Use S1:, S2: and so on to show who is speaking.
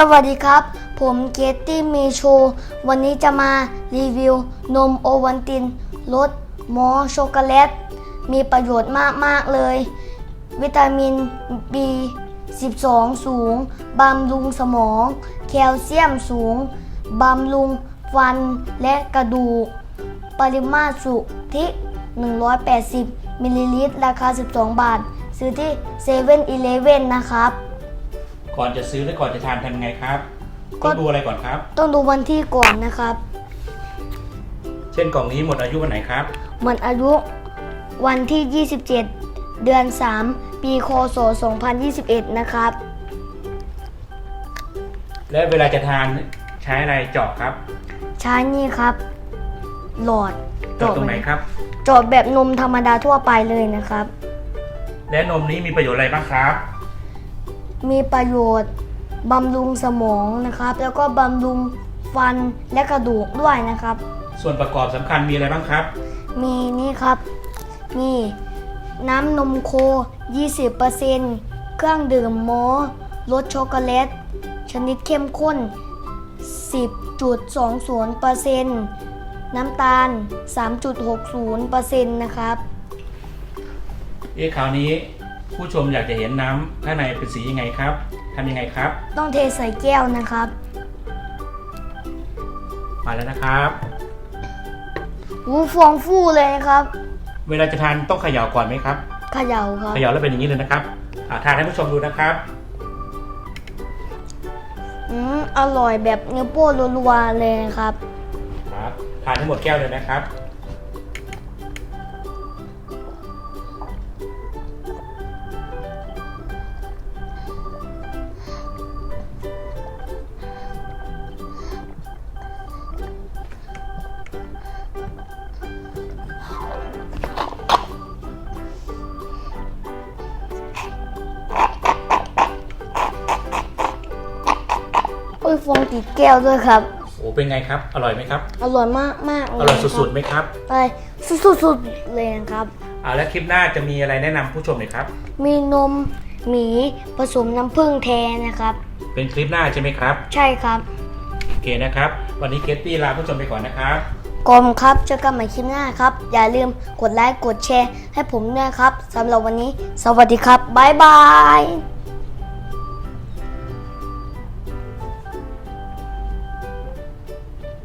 S1: สวัสดีครับ ผมเกตตี้มีโชว์วันนี้จะมารีวิวนมโอวันตินรสมอช็อกโกแลต มีประโยชน์มาก ๆ เลย วิตามิน B 12 สูง บำรุงสมอง แคลเซียมสูง บำรุงฟันและกระดูก ปริมาตรสุทธิ 180 มิลลิลิตร ราคา 12 บาท ซื้อที่7 e เ e ่ e อนะครับ
S2: ก่อนจะซื้อและก่อนจะทานทำยังไงครับ
S1: ก็
S2: ต้องดูอะไรก่อนครับ
S1: ต้องดูวันที่ก่อนนะครับ
S2: เช่นกล่องนี้หมดอายุวันไหนครับ
S1: หมดอายุวันที่ 27 เดือน 3 ปีคศ 2021 นะครับ
S2: และเวลาจะทานใช้อะไรเจาะครับ
S1: ใช้นี่ครับ หลอด
S2: เจาะตรงไหนครับ
S1: เจาะแบบนมธรรมดาทั่วไปเลยนะครับ
S2: และนมนี้มีประโยชน์อะไรบ้างครับ
S1: มีประโยชน์บำรุงสมองนะครับ แล้วก็บำรุงฟันและกระดูกด้วยนะครับ
S2: ส่วนประกอบสำคัญมีอะไรบ้างครับ
S1: มีนี่ครับ มีน้ำนมโค 20%เครื่องดื่มโมรสช็อกโกแลต ชนิดเข้มข้น 10.20%น้ำตาล 3.60%นะครับ
S2: เอ๊ะคราวนี้ ผู้ชมอยากจะเห็นน้ำข้างในเป็นสียังไงครับทำยังไงครับ
S1: ต้องเทใส่แก้วนะครับ
S2: มาแล้วนะครับ
S1: วูฟองฟู่เลยนะครับ
S2: เวลาจะทานต้องเขย่าก่อนไหมครับ
S1: เขย่าครับ
S2: เขย่าแล้วเป็นอย่างนี้เลยนะครับอ่าทานให้ผู้ชมดูนะครับ
S1: อืมอร่อยแบบเนื้อโป้รัวๆเลยนะครับ
S2: ครับทานให้หมดแก้วเลยนะครับ
S1: ยฟองติดแก้วด้วยครับ
S2: โอ้เป็นไงครับ อร่อยไหมครับ
S1: อร่อยมากมากๆเล
S2: อยร่อยสุดๆไหมครับ
S1: ๆไปสุดๆเลยนะครับ
S2: อ่าแล้วคลิปหน้าจะมีอะไรแนะนำผู้ชมหน่อยครับ
S1: มีนมหมีผสมน้ำผึ้งแท้นะครับ
S2: เป็นคลิปหน้าใช่ไหมครับ
S1: ใช่ครับ
S2: โอเคนะครับ วันนี้เกตตี้ลาผู้ชมไปก่อนนะครับ
S1: กลมครับเจอกันใหม่คลิปหน้าครับ อย่าลืมกดไลค์กดแชร์ให้ผมด้วยครับสำหรับวันนี้ สวัสดีครับบ๊ายบาย